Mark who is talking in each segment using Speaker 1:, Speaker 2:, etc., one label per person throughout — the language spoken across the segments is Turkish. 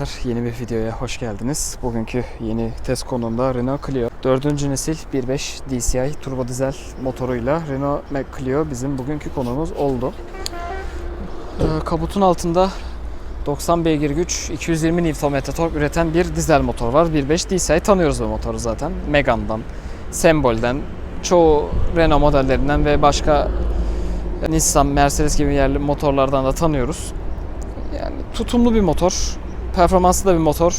Speaker 1: arkadaşlar. Yeni bir videoya hoş geldiniz. Bugünkü yeni test konuğunda Renault Clio. 4. nesil 1.5 DCI turbo dizel motoruyla Renault Clio bizim bugünkü konuğumuz oldu. Ee, kabutun altında 90 beygir güç, 220 Nm tork üreten bir dizel motor var. 1.5 DCI tanıyoruz bu motoru zaten. Megane'dan, Sembol'den, çoğu Renault modellerinden ve başka Nissan, Mercedes gibi yerli motorlardan da tanıyoruz. Yani tutumlu bir motor, performanslı da bir motor.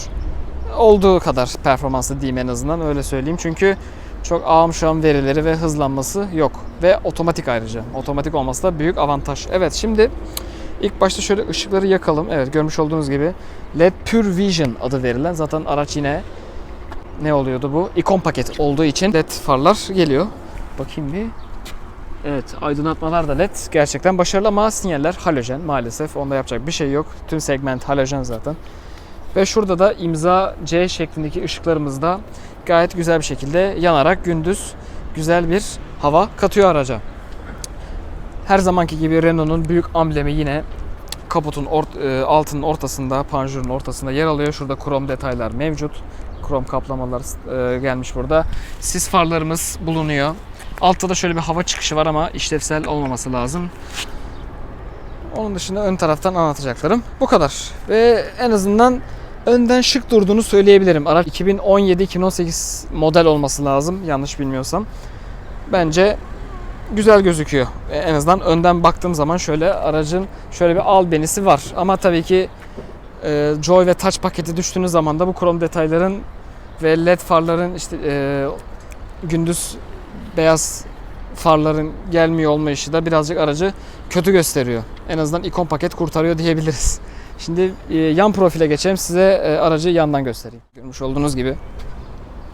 Speaker 1: Olduğu kadar performanslı diyeyim en azından öyle söyleyeyim. Çünkü çok ağım şağım verileri ve hızlanması yok. Ve otomatik ayrıca. Otomatik olması da büyük avantaj. Evet şimdi ilk başta şöyle ışıkları yakalım. Evet görmüş olduğunuz gibi LED Pure Vision adı verilen zaten araç yine ne oluyordu bu? İkon paket olduğu için LED farlar geliyor. Bakayım bir. Evet aydınlatmalar da led gerçekten başarılı ama sinyaller halojen maalesef onda yapacak bir şey yok. Tüm segment halojen zaten. Ve şurada da imza C şeklindeki ışıklarımız da gayet güzel bir şekilde yanarak gündüz güzel bir hava katıyor araca. Her zamanki gibi Renault'un büyük amblemi yine kaputun ort, e, altının ortasında, panjurun ortasında yer alıyor. Şurada krom detaylar mevcut. Krom kaplamalar e, gelmiş burada. Sis farlarımız bulunuyor. Altta da şöyle bir hava çıkışı var ama işlevsel olmaması lazım. Onun dışında ön taraftan anlatacaklarım bu kadar. Ve en azından önden şık durduğunu söyleyebilirim. Araç 2017-2018 model olması lazım yanlış bilmiyorsam. Bence güzel gözüküyor. E, En azından önden baktığım zaman şöyle aracın şöyle bir albenisi var. Ama tabii ki e, Joy ve Touch paketi düştüğünüz zaman da bu krom detayların ve led farların işte e, gündüz beyaz farların gelmiyor olmayışı da birazcık aracı kötü gösteriyor. En azından ikon paket kurtarıyor diyebiliriz. Şimdi e, yan profile geçelim. Size e, aracı yandan göstereyim. Görmüş olduğunuz gibi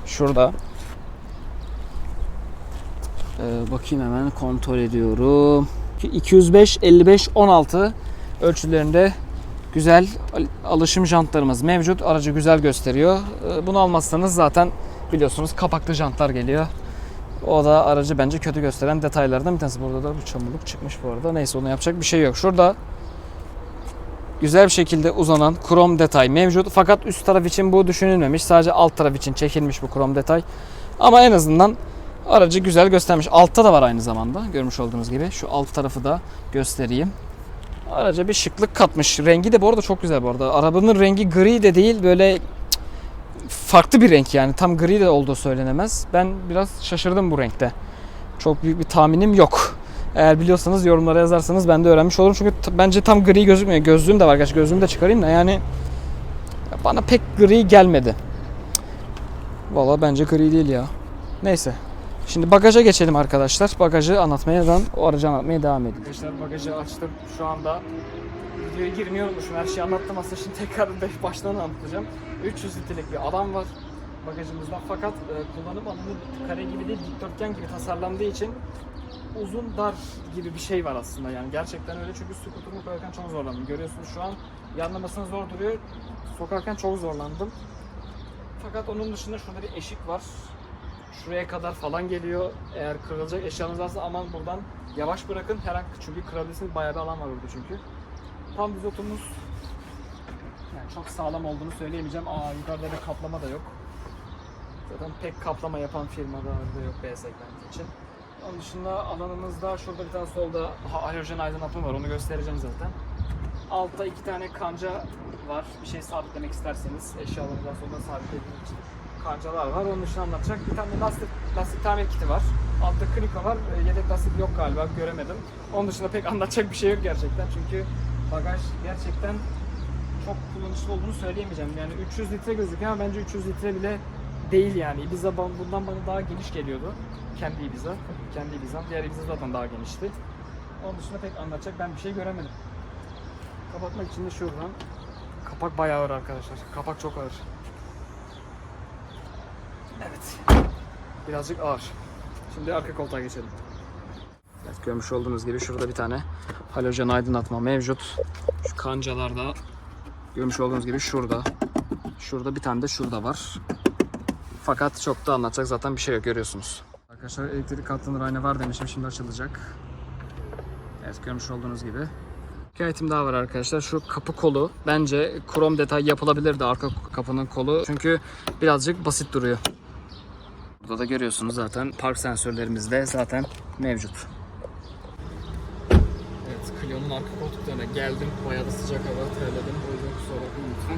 Speaker 1: şurada e, bakayım hemen kontrol ediyorum. 205 55 16 ölçülerinde güzel alışım jantlarımız mevcut. Aracı güzel gösteriyor. E, Bunu almazsanız zaten biliyorsunuz kapaklı jantlar geliyor. O da aracı bence kötü gösteren detaylardan bir tanesi. Burada da bir çamurluk çıkmış bu arada. Neyse onu yapacak bir şey yok. Şurada güzel bir şekilde uzanan krom detay mevcut. Fakat üst taraf için bu düşünülmemiş. Sadece alt taraf için çekilmiş bu krom detay. Ama en azından aracı güzel göstermiş. Altta da var aynı zamanda. Görmüş olduğunuz gibi. Şu alt tarafı da göstereyim. Araca bir şıklık katmış. Rengi de bu arada çok güzel bu arada. Arabanın rengi gri de değil böyle farklı bir renk yani. Tam gri de olduğu söylenemez. Ben biraz şaşırdım bu renkte. Çok büyük bir tahminim yok. Eğer biliyorsanız yorumlara yazarsanız ben de öğrenmiş olurum. Çünkü bence tam gri gözükmüyor. Gözlüğüm de var. Gerçi gözlüğümü de çıkarayım da yani bana pek gri gelmedi. Valla bence gri değil ya. Neyse. Şimdi bagaja geçelim arkadaşlar. Bagajı anlatmaya devam, o aracı anlatmaya devam edelim. Arkadaşlar bagajı açtım. Şu anda videoya girmeyi unutmuşum. Her şeyi anlattım aslında şimdi tekrar baştan anlatacağım. 300 litrelik bir adam var bagajımızda fakat e, kullanım alanı kare gibi değil dikdörtgen gibi tasarlandığı için uzun dar gibi bir şey var aslında yani gerçekten öyle çünkü skuterumu koyarken çok zorlandım. Görüyorsunuz şu an yanlamasına zor duruyor. Sokarken çok zorlandım. Fakat onun dışında şurada bir eşik var. Şuraya kadar falan geliyor. Eğer kırılacak eşyanız varsa aman buradan yavaş bırakın. Her an çünkü kırabilirsiniz. Bayağı bir alan var orada çünkü. Tam düz oturmuş. Yani çok sağlam olduğunu söyleyemeyeceğim. Aa yukarıda bir kaplama da yok. Zaten pek kaplama yapan firmada da yok B segmenti için. Onun dışında alanımızda şurada bir tane solda ha- halojen aydınlatma var. Onu göstereceğim zaten. Altta iki tane kanca var. Bir şey sabitlemek isterseniz eşyalarınızdan sonra sabitlemek için kancalar var. Onun dışında anlatacak. Bir tane de lastik, lastik tamir kiti var. Altta kriko var. E, Yedek lastik yok galiba. Göremedim. Onun dışında pek anlatacak bir şey yok gerçekten. Çünkü bagaj gerçekten çok kullanışlı olduğunu söyleyemeyeceğim. Yani 300 litre gözüküyor ama bence 300 litre bile değil yani. Ibiza bundan bana daha geniş geliyordu. Kendi Ibiza. Kendi Ibiza'm. Diğer Ibiza zaten daha genişti. Onun dışında pek anlatacak ben bir şey göremedim. Kapatmak için de şuradan. Kapak bayağı ağır arkadaşlar. Kapak çok ağır. Evet. Birazcık ağır. Şimdi arka koltuğa geçelim. Evet, görmüş olduğunuz gibi şurada bir tane halojen aydınlatma mevcut. Şu kancalarda görmüş olduğunuz gibi şurada. Şurada bir tane de şurada var. Fakat çok da anlatacak zaten bir şey yok görüyorsunuz. Arkadaşlar elektrik hattının rayına var demişim şimdi açılacak. Evet görmüş olduğunuz gibi. Şikayetim daha var arkadaşlar. Şu kapı kolu bence krom detay yapılabilirdi arka kapının kolu. Çünkü birazcık basit duruyor. Burada da görüyorsunuz zaten park sensörlerimiz de zaten mevcut. Evet, Clio'nun arka koltuklarına geldim. Bayağı da sıcak hava terledim. O yüzden kusura bakmayın lütfen.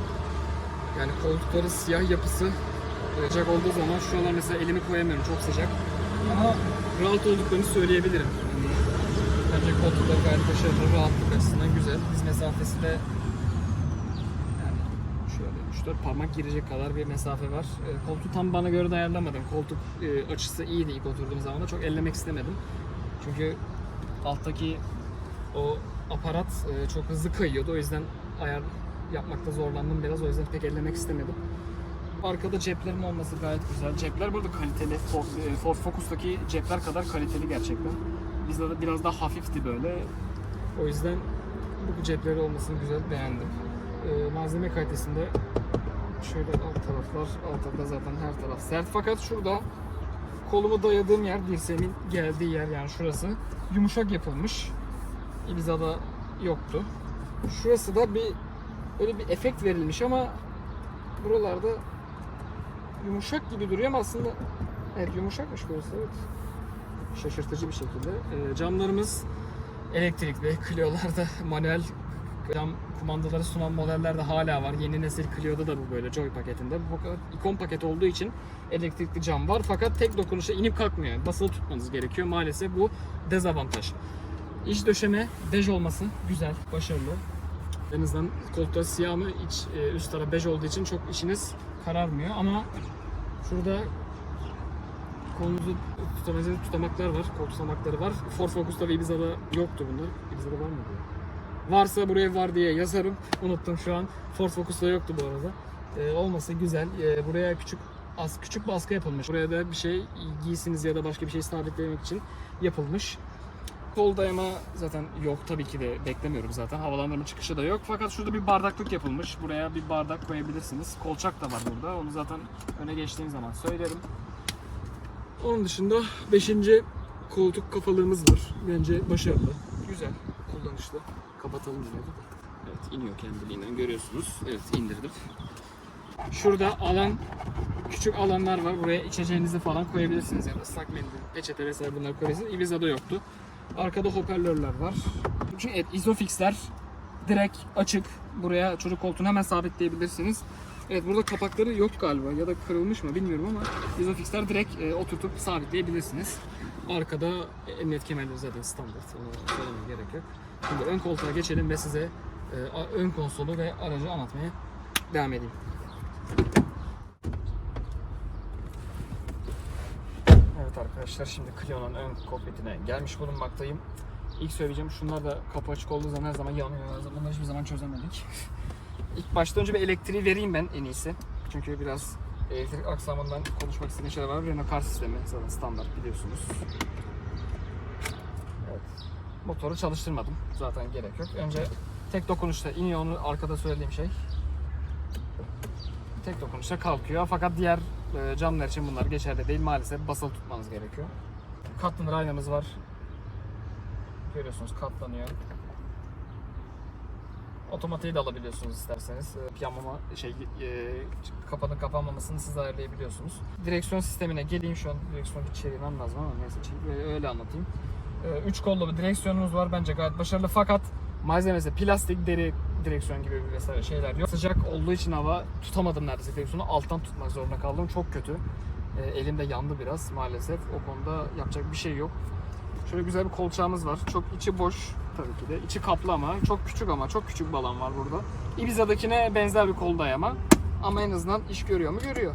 Speaker 1: Yani koltukları siyah yapısı sıcak olduğu zaman şu an mesela elimi koyamıyorum çok sıcak. Ama rahat olduklarını söyleyebilirim. Bence koltuklar gayet başarılı, rahatlık açısından güzel. Diz mesafesi de yani şöyle 3-4 parmak girecek kadar bir mesafe var. E, koltuğu tam bana göre de ayarlamadım. Koltuk e, açısı iyiydi ilk oturduğum zaman da çok ellemek istemedim. Çünkü alttaki o aparat e, çok hızlı kayıyordu. O yüzden ayar yapmakta zorlandım biraz. O yüzden pek ellemek istemedim. Arkada ceplerin olması gayet güzel. Cepler burada kaliteli. E, Ford Focus'taki cepler kadar kaliteli gerçekten. Bizde de biraz daha hafifti böyle. O yüzden bu cepleri olmasını güzel beğendim. E, malzeme kalitesinde şöyle alt taraflar, alt tarafta zaten her taraf sert. Fakat şurada kolumu dayadığım yer, dirseğimin geldiği yer yani şurası yumuşak yapılmış. Ibiza'da yoktu. Şurası da bir böyle bir efekt verilmiş ama buralarda yumuşak gibi duruyor ama aslında evet yumuşakmış burası evet. Şaşırtıcı bir şekilde. Ee, camlarımız elektrikli. Clio'larda manuel cam kumandaları sunan modeller de hala var. Yeni nesil Clio'da da bu böyle Joy paketinde. Bu ikon paket olduğu için elektrikli cam var. Fakat tek dokunuşa inip kalkmıyor. Basılı tutmanız gerekiyor. Maalesef bu dezavantaj. İç döşeme bej olması güzel, başarılı. En azından koltukta siyah mı iç e, üst taraf bej olduğu için çok işiniz kararmıyor ama şurada kolunuzu tutamayacağınız tutamaklar var, kol tutamakları var. Ford Focus'ta ve Ibiza'da yoktu bunlar. Ibiza'da var mı diyor. Varsa buraya var diye yazarım. Unuttum şu an. Ford Focus'ta yoktu bu arada. Ee, olması güzel. Ee, buraya küçük az küçük baskı yapılmış. Buraya da bir şey giysiniz ya da başka bir şey sabitlemek için yapılmış. Kol dayama zaten yok tabii ki de beklemiyorum zaten. Havalandırma çıkışı da yok. Fakat şurada bir bardaklık yapılmış. Buraya bir bardak koyabilirsiniz. Kolçak da var burada. Onu zaten öne geçtiğim zaman söylerim. Onun dışında 5. koltuk kafalığımız var. Bence başarılı. Güzel. Kullanışlı. Kapatalım de. Evet iniyor kendiliğinden görüyorsunuz. Evet indirdim. Şurada alan küçük alanlar var. Buraya içeceğinizi falan koyabilirsiniz. Yani ıslak mendil, peçete vesaire bunları koyabilirsiniz. Ibiza'da yoktu. Arkada hoparlörler var. Çünkü evet, isofixler direkt açık. Buraya çocuk koltuğunu hemen sabitleyebilirsiniz. Evet burada kapakları yok galiba ya da kırılmış mı bilmiyorum ama isofixler direkt e, oturtup sabitleyebilirsiniz. Arkada emniyet kemerleri zaten standart. Onu söylemeye gerek yok. Şimdi ön koltuğa geçelim ve size e, ön konsolu ve aracı anlatmaya devam edeyim. Evet arkadaşlar şimdi Clio'nun ön kokpitine gelmiş bulunmaktayım. İlk söyleyeceğim şunlar da kapı açık olduğu zaman her zaman yanıyor. Bunları hiçbir zaman çözemedik. İlk başta önce bir elektriği vereyim ben en iyisi. Çünkü biraz elektrik aksamından konuşmak istediğim şeyler var. Renault Car sistemi zaten standart biliyorsunuz. Evet. Motoru çalıştırmadım. Zaten gerek yok. Önce tek dokunuşta iniyor onu arkada söylediğim şey. Tek dokunuşta kalkıyor. Fakat diğer e, camlar için bunlar geçerli değil. Maalesef basılı tutmanız gerekiyor. Katlanır aynamız var. Görüyorsunuz katlanıyor. Otomatiği de alabiliyorsunuz isterseniz. E, Yanmama şey e, kapanıp kapanmamasını siz ayarlayabiliyorsunuz. Direksiyon sistemine geleyim şu an direksiyonu bir çevirmem lazım ama neyse çevir- öyle anlatayım. 3 kollu bir direksiyonumuz var bence gayet başarılı fakat malzemesi plastik deri direksiyon gibi bir vesaire şeyler yok. Sıcak olduğu için hava tutamadım neredeyse direksiyonu alttan tutmak zorunda kaldım çok kötü. E, elimde yandı biraz maalesef o konuda yapacak bir şey yok. Şöyle güzel bir kolçağımız var. Çok içi boş tabii ki de. İçi kaplı ama çok küçük ama çok küçük bir alan var burada. Ibiza'dakine benzer bir kol dayama. Ama en azından iş görüyor mu? Görüyor.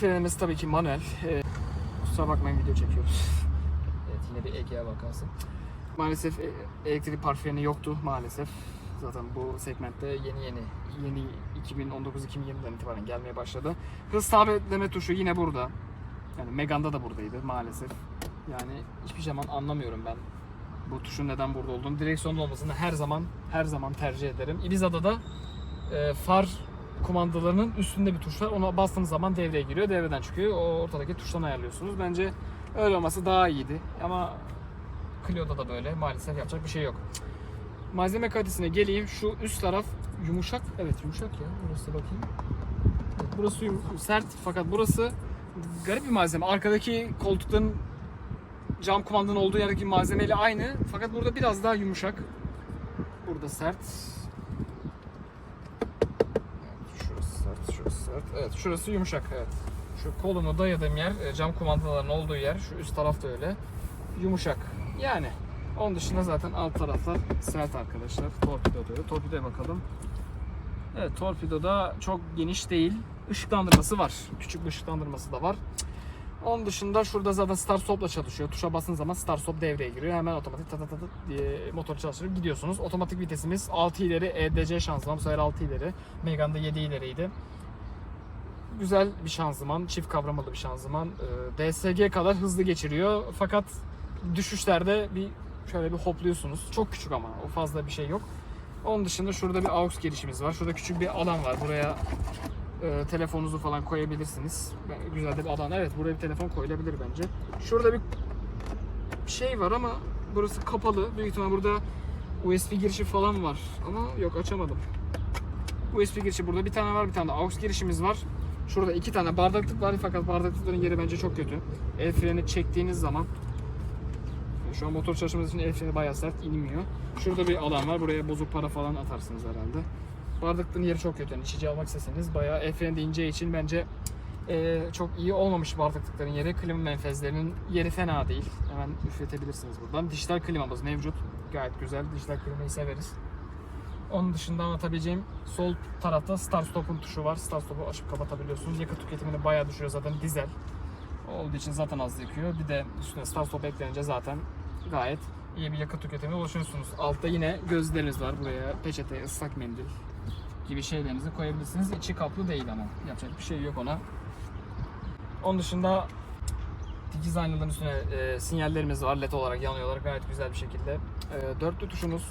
Speaker 1: Frenimiz tabii ki manuel. Ee, kusura bakmayın video çekiyoruz. Evet yine bir Egea vakası. Maalesef e, elektrik park freni yoktu maalesef. Zaten bu segmentte yeni yeni yeni 2019-2020'den itibaren gelmeye başladı. Hız sabitleme tuşu yine burada. Yani Megane'da da buradaydı maalesef. Yani hiçbir zaman anlamıyorum ben bu tuşun neden burada olduğunu. Direksiyonda olmasını her zaman her zaman tercih ederim. Ibiza'da da e, far kumandalarının üstünde bir tuş var. Ona bastığınız zaman devreye giriyor. Devreden çıkıyor. O ortadaki tuştan ayarlıyorsunuz. Bence öyle olması daha iyiydi. Ama Clio'da da böyle. Maalesef yapacak bir şey yok. Malzeme kalitesine geleyim. Şu üst taraf yumuşak. Evet yumuşak ya. Burası bakayım. Burası sert fakat burası garip bir malzeme. Arkadaki koltukların cam kumandanın olduğu yerdeki malzemeyle aynı. Fakat burada biraz daha yumuşak. Burada sert. Evet, şurası sert, şurası sert. Evet, şurası yumuşak. Evet. Şu kolumu dayadığım yer, e, cam kumandaların olduğu yer, şu üst taraf da öyle. Yumuşak. Yani onun dışında zaten alt taraflar sert arkadaşlar. Torpido da öyle. Torpidoya bakalım. Evet, torpidoda çok geniş değil. Işıklandırması var. Küçük bir ışıklandırması da var. Onun dışında şurada zaten start stop'la çalışıyor. Tuşa basın zaman start stop devreye giriyor. Hemen otomatik tat tat diye motor çalıştırıp gidiyorsunuz. Otomatik vitesimiz 6 ileri EDC şanzıman. Bu sefer 6 ileri. Megane'da 7 ileriydi. Güzel bir şanzıman. Çift kavramalı bir şanzıman. Ee, DSG kadar hızlı geçiriyor. Fakat düşüşlerde bir şöyle bir hopluyorsunuz. Çok küçük ama o fazla bir şey yok. Onun dışında şurada bir aux girişimiz var. Şurada küçük bir alan var. Buraya e, telefonunuzu falan koyabilirsiniz. Güzel de bir alan. Evet buraya bir telefon koyulabilir bence. Şurada bir şey var ama burası kapalı. Büyük ihtimal burada USB girişi falan var. Ama yok açamadım. USB girişi burada bir tane var. Bir tane de aux girişimiz var. Şurada iki tane bardaklık var fakat bardaklıkların yeri bence çok kötü. El freni çektiğiniz zaman şu an motor çalışması için el freni bayağı sert inmiyor. Şurada bir alan var. Buraya bozuk para falan atarsınız herhalde. Bardaklığın yeri çok kötü. Yani içici almak isteseniz bayağı el freni de için bence eee, çok iyi olmamış bardaklıkların yeri. Klima menfezlerinin yeri fena değil. Hemen üfletebilirsiniz buradan. Dijital klimamız mevcut. Gayet güzel. Dijital klimayı severiz. Onun dışında anlatabileceğim sol tarafta start stop'un tuşu var. Start stop'u açıp kapatabiliyorsunuz. Yakıt tüketimini bayağı düşürüyor zaten dizel. Olduğu için zaten az yakıyor. Bir de üstüne start stop eklenince zaten gayet iyi bir yakıt tüketimine ulaşıyorsunuz. Altta yine gözleriniz var. Buraya peçete, ıslak mendil gibi şeylerinizi koyabilirsiniz. İçi kaplı değil ama yapacak bir şey yok ona. Onun dışında dikiz aynaların üstüne e, sinyallerimiz var. LED olarak yanıyorlar gayet güzel bir şekilde. E, dörtlü tuşumuz.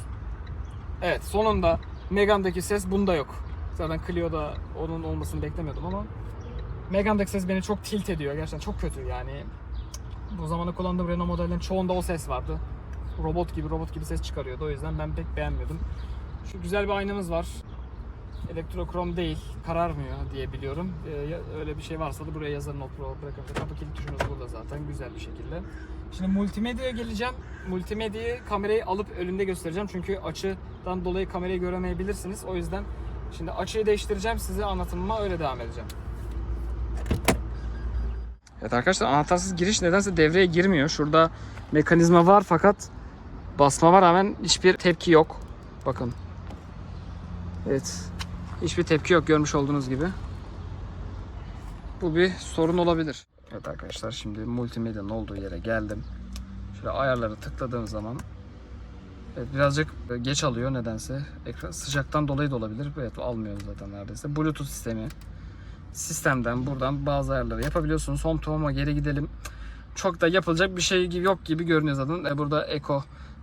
Speaker 1: Evet sonunda Megane'daki ses bunda yok. Zaten Clio'da onun olmasını beklemiyordum ama Megane'daki ses beni çok tilt ediyor. Gerçekten çok kötü yani. Bu zamana kullandığım Renault modellerinin çoğunda o ses vardı. Robot gibi robot gibi ses çıkarıyordu. O yüzden ben pek beğenmiyordum. Şu güzel bir aynamız var. Elektrokrom değil, kararmıyor diye biliyorum. Ee, öyle bir şey varsa da buraya yazarım not bırakabilir. Kapı kilit tuşumuz burada zaten güzel bir şekilde. Şimdi multimedyaya geleceğim. Multimedyayı kamerayı alıp önünde göstereceğim. Çünkü açıdan dolayı kamerayı göremeyebilirsiniz. O yüzden şimdi açıyı değiştireceğim. Size anlatımıma öyle devam edeceğim. Evet arkadaşlar anahtarsız giriş nedense devreye girmiyor. Şurada mekanizma var fakat basmama rağmen hiçbir tepki yok. Bakın. Evet. Hiçbir tepki yok görmüş olduğunuz gibi. Bu bir sorun olabilir. Evet arkadaşlar şimdi multimedyanın olduğu yere geldim. Şöyle ayarları tıkladığım zaman evet, birazcık geç alıyor nedense. Ekran sıcaktan dolayı da olabilir. Evet almıyor zaten neredeyse. Bluetooth sistemi. Sistemden buradan bazı ayarları yapabiliyorsunuz. Home to home'a geri gidelim. Çok da yapılacak bir şey gibi yok gibi görünüyor zaten. E, burada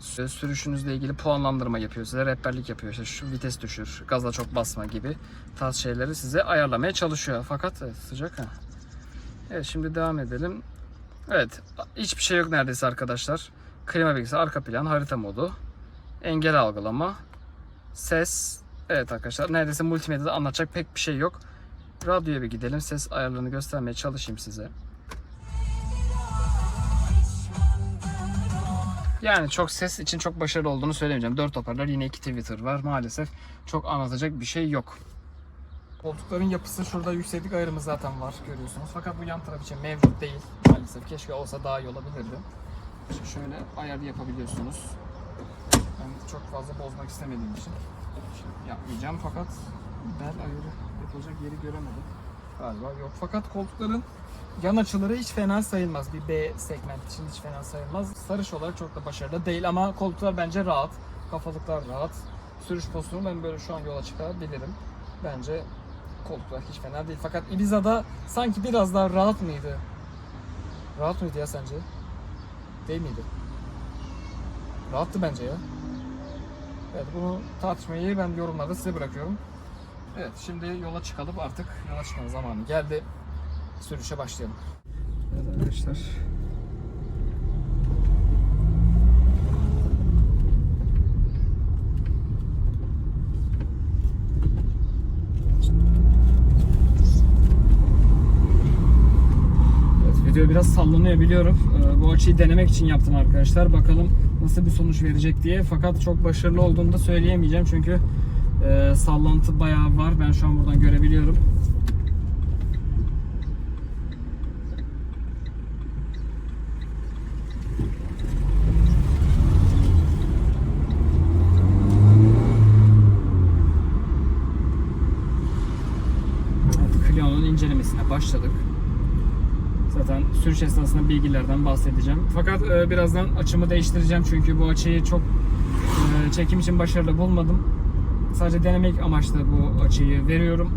Speaker 1: sü- sürüşünüzle ilgili puanlandırma yapıyor size. Rehberlik yapıyor. İşte şu vites düşür, gaza çok basma gibi tarz şeyleri size ayarlamaya çalışıyor. Fakat evet, sıcak ha. Evet şimdi devam edelim. Evet hiçbir şey yok neredeyse arkadaşlar. Klima bilgisi, arka plan, harita modu, engel algılama, ses. Evet arkadaşlar neredeyse multimedyada anlatacak pek bir şey yok. Radyoya bir gidelim. Ses ayarlarını göstermeye çalışayım size. Yani çok ses için çok başarılı olduğunu söylemeyeceğim. 4 hoparlör yine 2 Twitter var. Maalesef çok anlatacak bir şey yok. Koltukların yapısı şurada yükseklik ayarımız zaten var görüyorsunuz. Fakat bu yan taraf için mevcut değil maalesef. Keşke olsa daha iyi olabilirdi. Şimdi şöyle ayar yapabiliyorsunuz. Ben çok fazla bozmak istemediğim için şey yapmayacağım fakat bel ayarı yapılacak yeri göremedim. Galiba yok. Fakat koltukların yan açıları hiç fena sayılmaz. Bir B segment için hiç fena sayılmaz. Sarış olarak çok da başarılı değil ama koltuklar bence rahat. Kafalıklar rahat. Sürüş pozisyonu ben böyle şu an yola çıkabilirim. Bence koltuklar hiç fena değil. Fakat Ibiza'da sanki biraz daha rahat mıydı? Rahat mıydı ya sence? Değil miydi? Rahattı bence ya. Evet bunu tartışmayı ben yorumlarda size bırakıyorum. Evet şimdi yola çıkalım artık yola çıkma zamanı geldi. Sürüşe başlayalım. Evet arkadaşlar. video biraz sallanıyor biliyorum. Ee, bu açıyı denemek için yaptım arkadaşlar. Bakalım nasıl bir sonuç verecek diye. Fakat çok başarılı olduğunu da söyleyemeyeceğim çünkü e, sallantı bayağı var. Ben şu an buradan görebiliyorum. Evet, incelemesine başladık. Zaten sürüş esnasında bilgilerden bahsedeceğim. Fakat e, birazdan açımı değiştireceğim çünkü bu açıyı çok e, çekim için başarılı bulmadım. Sadece denemek amaçlı bu açıyı veriyorum.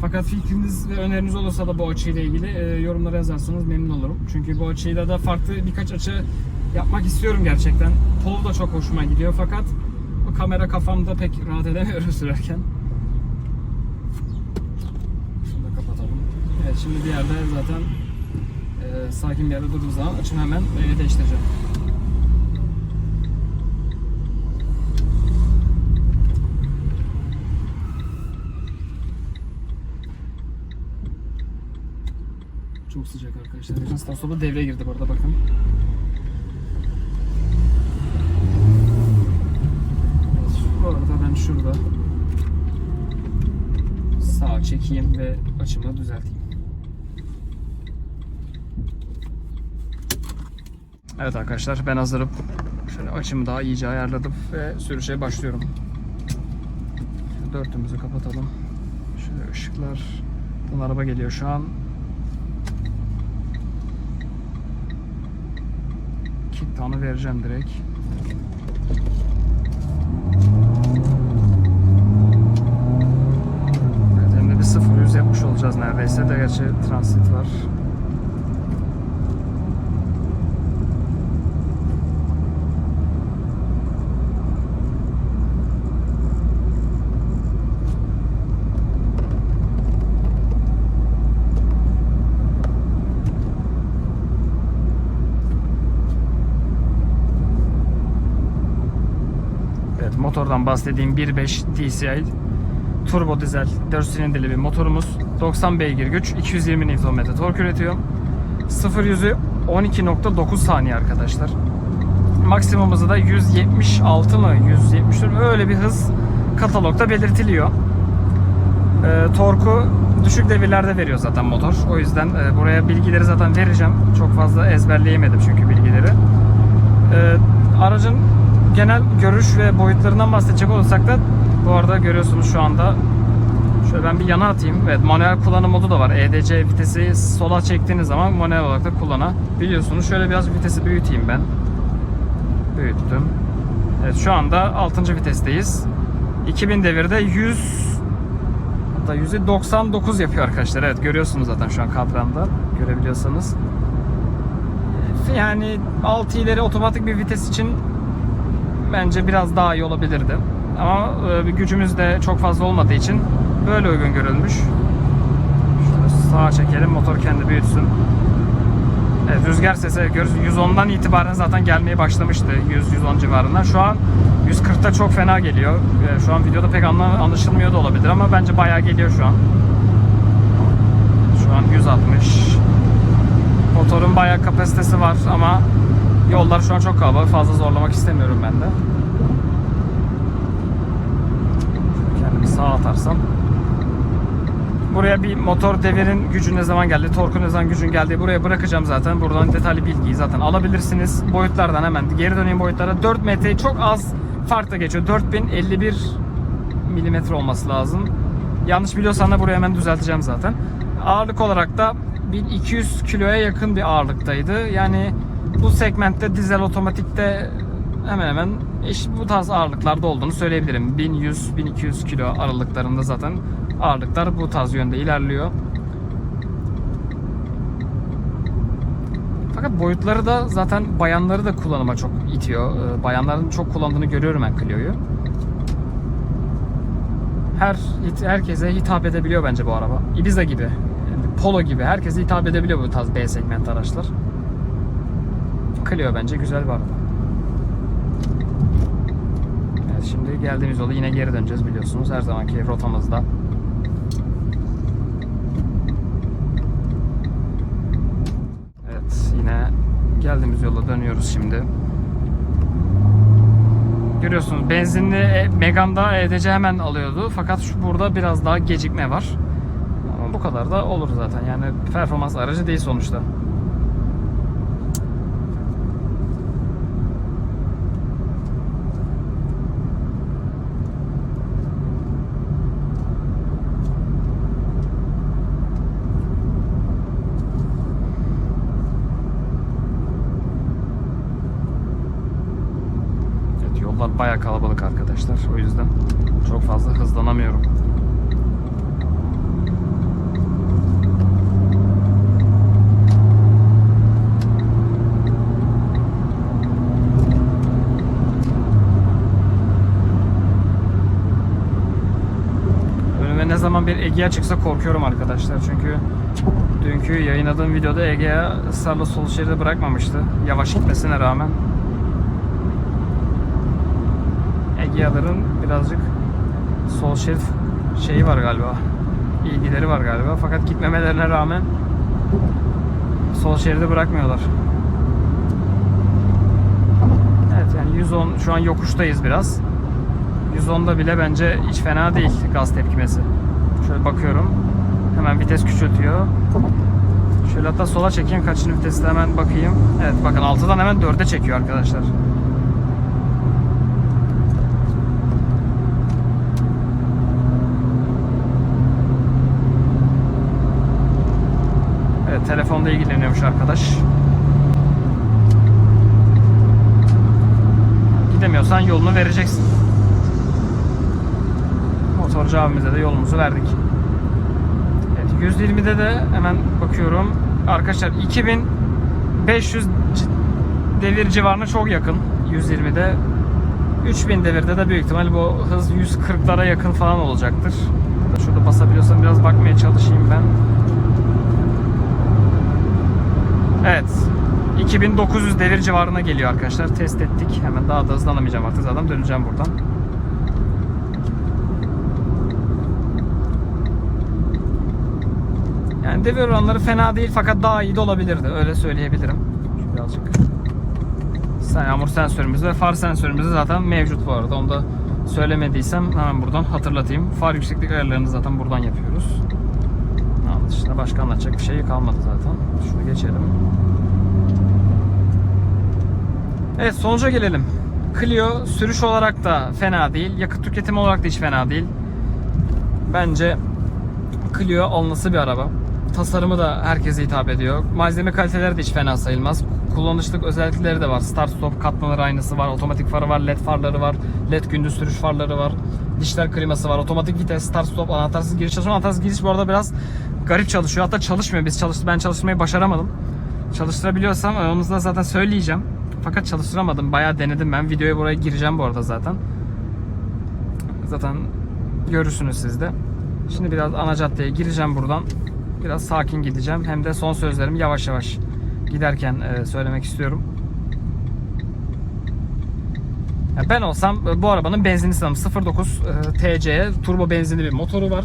Speaker 1: Fakat fikriniz ve öneriniz olursa da bu açıyla ilgili e, yorumlara yazarsanız memnun olurum. Çünkü bu açıyla da farklı birkaç açı yapmak istiyorum gerçekten. Pol da çok hoşuma gidiyor fakat bu kamera kafamda pek rahat edemiyorum sürerken. Şunu da kapatalım. Evet şimdi bir yerde zaten e, sakin bir yerde durduğum zaman açımı hemen e, değiştireceğim. Çok sıcak arkadaşlar. Virgins'ten sonra devreye girdi bu arada bakın. Evet, bu arada ben şurada sağa çekeyim ve açımı düzelteyim. Evet arkadaşlar ben hazırım. Şöyle açımı daha iyice ayarladım ve sürüşe başlıyorum. Dörtümüzü kapatalım. Şöyle ışıklar. Bunun araba geliyor şu an. Down'u vereceğim direkt. Evet, hem de bir 0-100 yapmış olacağız neredeyse de gerçi transit var. Evet motordan bahsedeyim 1.5 DCI turbo dizel 4 silindirli bir motorumuz. 90 beygir güç, 220 Nm tork üretiyor. 0 yüzü 12.9 saniye arkadaşlar. Maksimum da 176 mı 174 mi öyle bir hız katalogda belirtiliyor. Ee, torku düşük devirlerde veriyor zaten motor. O yüzden e, buraya bilgileri zaten vereceğim. Çok fazla ezberleyemedim çünkü bilgileri. Ee, aracın genel görüş ve boyutlarından bahsedecek olursak da bu arada görüyorsunuz şu anda şöyle ben bir yana atayım. Evet manuel kullanım modu da var. EDC vitesi sola çektiğiniz zaman manuel olarak da kullanabiliyorsunuz. Şöyle biraz vitesi büyüteyim ben. Büyüttüm. Evet şu anda 6. vitesteyiz. 2000 devirde 100 hatta 199 yapıyor arkadaşlar. Evet görüyorsunuz zaten şu an kadranda. Görebiliyorsanız. Yani 6 ileri otomatik bir vites için bence biraz daha iyi olabilirdi. Ama e, gücümüz de çok fazla olmadığı için böyle uygun görülmüş. Şöyle sağa çekelim motor kendi büyütsün. Evet, rüzgar sesi görüyoruz. 110'dan itibaren zaten gelmeye başlamıştı. 100-110 civarında. Şu an 140'ta çok fena geliyor. E, Şu an videoda pek anla- anlaşılmıyor da olabilir ama bence bayağı geliyor şu an. Şu an 160. Motorun bayağı kapasitesi var ama yollar şu an çok kalabalık. Fazla zorlamak istemiyorum ben de. Kendimi sağa atarsam. Buraya bir motor devirin gücü ne zaman geldi, torku ne zaman gücün geldiği buraya bırakacağım zaten. Buradan detaylı bilgiyi zaten alabilirsiniz. Boyutlardan hemen geri döneyim boyutlara. 4 metre çok az farkla geçiyor. 4051 milimetre olması lazım. Yanlış biliyorsam da burayı hemen düzelteceğim zaten. Ağırlık olarak da 1200 kiloya yakın bir ağırlıktaydı. Yani bu segmentte dizel otomatikte hemen hemen eş, bu tarz ağırlıklarda olduğunu söyleyebilirim. 1100-1200 kilo aralıklarında zaten ağırlıklar bu tarz yönde ilerliyor. Fakat boyutları da zaten bayanları da kullanıma çok itiyor. Ee, Bayanların çok kullandığını görüyorum ben Clio'yu. Her herkese hitap edebiliyor bence bu araba. Ibiza gibi, Polo gibi herkese hitap edebiliyor bu tarz B segment araçlar. Clio bence güzel bir araba. Evet şimdi geldiğimiz yolda yine geri döneceğiz biliyorsunuz her zamanki rotamızda. Geldiğimiz yola dönüyoruz şimdi. Görüyorsunuz benzinli e, Megane'da EDC hemen alıyordu. Fakat şu burada biraz daha gecikme var. Ama bu kadar da olur zaten. Yani performans aracı değil sonuçta. Evet, yollar bayağı kalabalık arkadaşlar. O yüzden çok fazla hızlanamıyorum. Önüme ne zaman bir Egea çıksa korkuyorum arkadaşlar. Çünkü dünkü yayınladığım videoda Egea ısrarla sol şeridi bırakmamıştı. Yavaş gitmesine rağmen. Egea'ların birazcık sol şerit şeyi var galiba. ilgileri var galiba. Fakat gitmemelerine rağmen sol şeridi bırakmıyorlar. Evet yani 110 şu an yokuştayız biraz. 110'da bile bence hiç fena değil gaz tepkimesi. Şöyle bakıyorum. Hemen vites küçültüyor. Şöyle hatta sola çekeyim kaçıncı viteste hemen bakayım. Evet bakın 6'dan hemen 4'e çekiyor arkadaşlar. Telefonda ilgileniyormuş arkadaş. Gidemiyorsan yolunu vereceksin. Motorcu abimize de yolumuzu verdik. Evet 120'de de hemen bakıyorum. Arkadaşlar 2500 c- devir civarına çok yakın 120'de. 3000 devirde de büyük ihtimal bu hız 140'lara yakın falan olacaktır. Şurada basabiliyorsam biraz bakmaya çalışayım ben. Evet. 2900 devir civarına geliyor arkadaşlar. Test ettik. Hemen daha da hızlanamayacağım artık zaten döneceğim buradan. Yani devir oranları fena değil fakat daha iyi de olabilirdi. Öyle söyleyebilirim. Şu birazcık. Yağmur sensörümüz ve far sensörümüz zaten mevcut bu arada. Onu da söylemediysem hemen buradan hatırlatayım. Far yükseklik ayarlarını zaten buradan yapıyoruz. Onun dışında başka anlatacak bir şey kalmadı zaten. Şunu geçelim. Evet sonuca gelelim. Clio sürüş olarak da fena değil. Yakıt tüketimi olarak da hiç fena değil. Bence Clio alınası bir araba. Tasarımı da herkese hitap ediyor. Malzeme kaliteleri de hiç fena sayılmaz. Kullanışlık özellikleri de var. Start stop katlanır aynası var. Otomatik farı var. LED farları var. LED gündüz sürüş farları var. Dijital kliması var. Otomatik vites, start stop, anahtarsız giriş çalışıyor. Anahtarsız giriş bu arada biraz garip çalışıyor. Hatta çalışmıyor. Biz çalıştı ben çalıştırmayı başaramadım. Çalıştırabiliyorsam aramızda zaten söyleyeceğim. Fakat çalıştıramadım. Bayağı denedim ben. Videoya buraya gireceğim bu arada zaten. Zaten görürsünüz siz de. Şimdi biraz ana caddeye gireceğim buradan. Biraz sakin gideceğim. Hem de son sözlerimi yavaş yavaş giderken e, söylemek istiyorum. Ben olsam e, bu arabanın benzinli sanırım 09 e, TC turbo benzinli bir motoru var.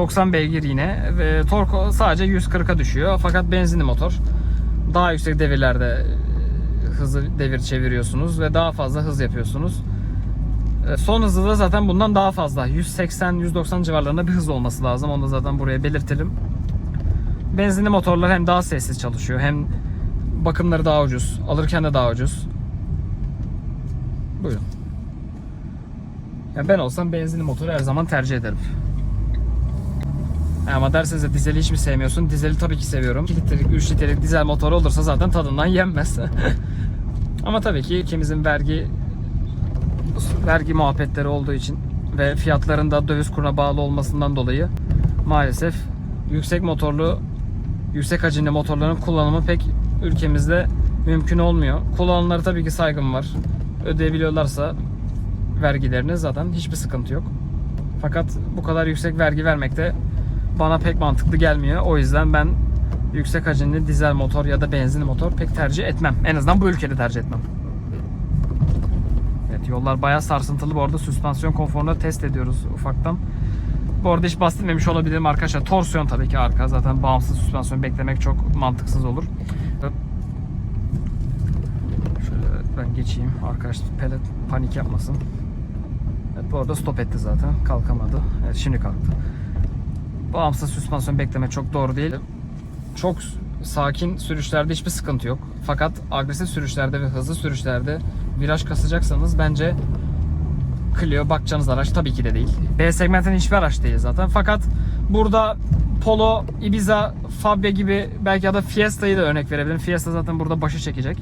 Speaker 1: 90 beygir yine ve torku sadece 140'a düşüyor. Fakat benzinli motor. Daha yüksek devirlerde e, hızı devir çeviriyorsunuz ve daha fazla hız yapıyorsunuz. E, Son hızı da zaten bundan daha fazla. 180-190 civarlarında bir hız olması lazım. Onu da zaten buraya belirtelim. Benzinli motorlar hem daha sessiz çalışıyor hem bakımları daha ucuz. Alırken de daha ucuz. Buyurun. Ya ben olsam benzinli motoru her zaman tercih ederim. Ama derseniz de dizeli hiç mi sevmiyorsun? Dizeli tabii ki seviyorum. 2 litrelik, 3 litrelik dizel motor olursa zaten tadından yenmez. Ama tabii ki ikimizin vergi vergi muhabbetleri olduğu için ve fiyatların da döviz kuruna bağlı olmasından dolayı maalesef yüksek motorlu yüksek hacimli motorların kullanımı pek ülkemizde mümkün olmuyor. Kullananlara tabii ki saygım var. Ödeyebiliyorlarsa vergilerini zaten hiçbir sıkıntı yok. Fakat bu kadar yüksek vergi vermek de bana pek mantıklı gelmiyor. O yüzden ben yüksek hacimli dizel motor ya da benzinli motor pek tercih etmem. En azından bu ülkede tercih etmem. Evet yollar bayağı sarsıntılı. Bu arada süspansiyon konforunu test ediyoruz ufaktan. Bu arada hiç bahsetmemiş olabilirim arkadaşlar. Torsiyon tabii ki arka. Zaten bağımsız süspansiyon beklemek çok mantıksız olur. Şöyle ben geçeyim. Arkadaş pelet panik yapmasın. Evet, bu arada stop etti zaten. Kalkamadı. Evet şimdi kalktı. Bağımsız süspansiyon bekleme çok doğru değil. Çok sakin sürüşlerde hiçbir sıkıntı yok. Fakat agresif sürüşlerde ve hızlı sürüşlerde viraj kasacaksanız bence Clio bakacağınız araç tabii ki de değil. B segmentin hiçbir araç değil zaten. Fakat burada Polo, Ibiza, Fabia gibi belki ya da Fiesta'yı da örnek verebilirim. Fiesta zaten burada başı çekecek.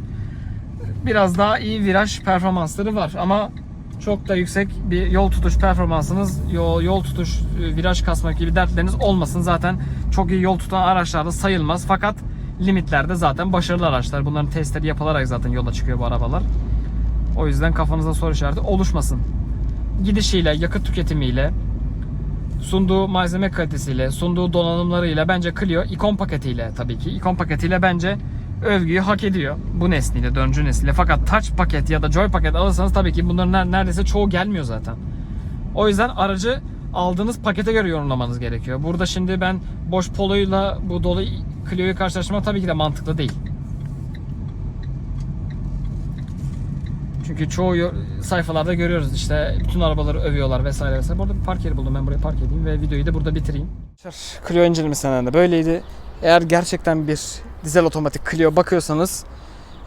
Speaker 1: Biraz daha iyi viraj performansları var ama çok da yüksek bir yol tutuş performansınız, yol, yol tutuş, e, viraj kasmak gibi dertleriniz olmasın. Zaten çok iyi yol tutan araçlarda sayılmaz. Fakat limitlerde zaten başarılı araçlar. Bunların testleri yapılarak zaten yola çıkıyor bu arabalar. O yüzden kafanızda soru işareti oluşmasın. Gidişiyle, yakıt tüketimiyle, sunduğu malzeme kalitesiyle, sunduğu donanımlarıyla bence Clio ikon paketiyle tabii ki ikon paketiyle bence övgüyü hak ediyor bu nesliyle, dördüncü nesliyle. Fakat Touch paket ya da Joy paket alırsanız tabii ki bunların ner- neredeyse çoğu gelmiyor zaten. O yüzden aracı aldığınız pakete göre yorumlamanız gerekiyor. Burada şimdi ben boş Polo'yla bu dolu Clio'yu karşılaştırmak tabii ki de mantıklı değil. Çünkü çoğu sayfalarda görüyoruz işte bütün arabaları övüyorlar vesaire vesaire. Burada bir park yeri buldum ben buraya park edeyim ve videoyu da burada bitireyim. Clio incelemesinden de böyleydi. Eğer gerçekten bir dizel otomatik Clio bakıyorsanız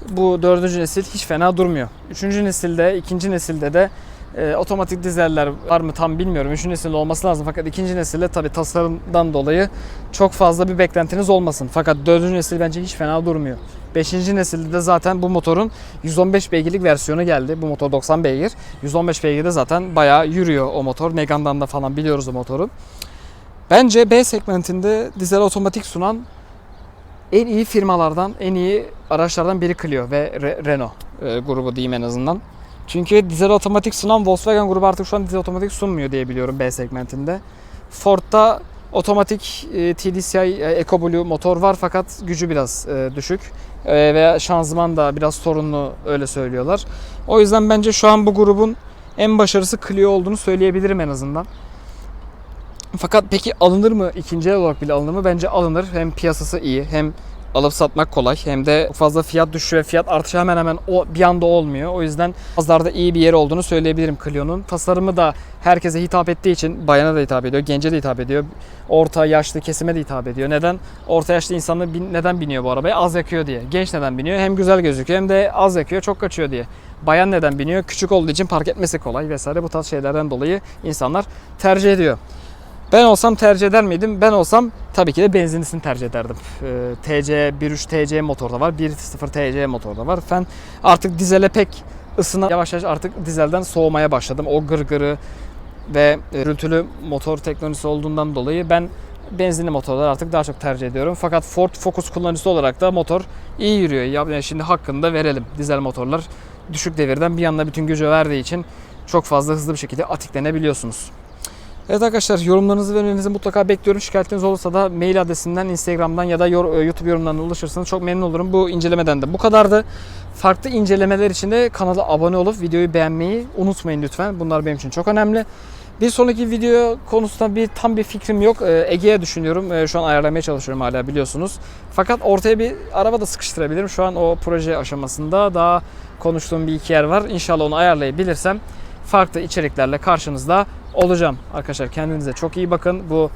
Speaker 1: bu dördüncü nesil hiç fena durmuyor. Üçüncü nesilde, ikinci nesilde de e, otomatik dizeller var mı tam bilmiyorum. Üçüncü nesilde olması lazım fakat ikinci nesilde tabi tasarımdan dolayı çok fazla bir beklentiniz olmasın. Fakat dördüncü nesil bence hiç fena durmuyor. Beşinci nesilde de zaten bu motorun 115 beygirlik versiyonu geldi. Bu motor 90 beygir. 115 beygirde zaten bayağı yürüyor o motor. Megane'dan da falan biliyoruz o motoru. Bence B segmentinde dizel otomatik sunan en iyi firmalardan, en iyi araçlardan biri Clio ve Re- Renault e, grubu diyeyim en azından. Çünkü dizel otomatik sunan Volkswagen grubu artık şu an dizel otomatik sunmuyor diye biliyorum B segmentinde. Ford'da otomatik e, TDCi e, EcoBlue motor var fakat gücü biraz e, düşük. E, veya şanzıman da biraz sorunlu öyle söylüyorlar. O yüzden bence şu an bu grubun en başarısı Clio olduğunu söyleyebilirim en azından. Fakat peki alınır mı? İkinci el olarak bile alınır mı? Bence alınır. Hem piyasası iyi hem alıp satmak kolay hem de fazla fiyat düşüşü ve fiyat artışı hemen hemen o bir anda olmuyor. O yüzden pazarda iyi bir yeri olduğunu söyleyebilirim Clio'nun. Tasarımı da herkese hitap ettiği için bayana da hitap ediyor, gence de hitap ediyor. Orta yaşlı kesime de hitap ediyor. Neden? Orta yaşlı insanlar bin- neden biniyor bu arabaya? Az yakıyor diye. Genç neden biniyor? Hem güzel gözüküyor hem de az yakıyor, çok kaçıyor diye. Bayan neden biniyor? Küçük olduğu için park etmesi kolay vesaire. Bu tarz şeylerden dolayı insanlar tercih ediyor. Ben olsam tercih eder miydim? Ben olsam tabii ki de benzinlisini tercih ederdim. Ee, TC 1.3 TC motorda var, 1.0 TC motorda var. Ben artık dizele pek ısına yavaş yavaş artık dizelden soğumaya başladım. O gırgırı ve gürültülü motor teknolojisi olduğundan dolayı ben benzinli motorları artık daha çok tercih ediyorum. Fakat Ford Focus kullanıcısı olarak da motor iyi yürüyor. Yani şimdi hakkını da verelim. Dizel motorlar düşük devirden bir yandan bütün gücü verdiği için çok fazla hızlı bir şekilde atiklenebiliyorsunuz. Evet arkadaşlar yorumlarınızı ve önerilerinizi mutlaka bekliyorum. Şikayetiniz olursa da mail adresinden, Instagram'dan ya da e, YouTube yorumlarından ulaşırsanız çok memnun olurum. Bu incelemeden de bu kadardı. Farklı incelemeler için de kanala abone olup videoyu beğenmeyi unutmayın lütfen. Bunlar benim için çok önemli. Bir sonraki video konusunda bir tam bir fikrim yok. Ee, Ege'ye düşünüyorum. Ee, Şu an ayarlamaya çalışıyorum hala biliyorsunuz. Fakat ortaya bir araba da sıkıştırabilirim. Şu an o proje aşamasında daha konuştuğum bir iki yer var. İnşallah onu ayarlayabilirsem farklı içeriklerle karşınızda olacağım. Arkadaşlar kendinize çok iyi bakın. Bu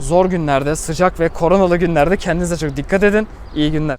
Speaker 1: zor günlerde, sıcak ve koronalı günlerde kendinize çok dikkat edin. İyi günler.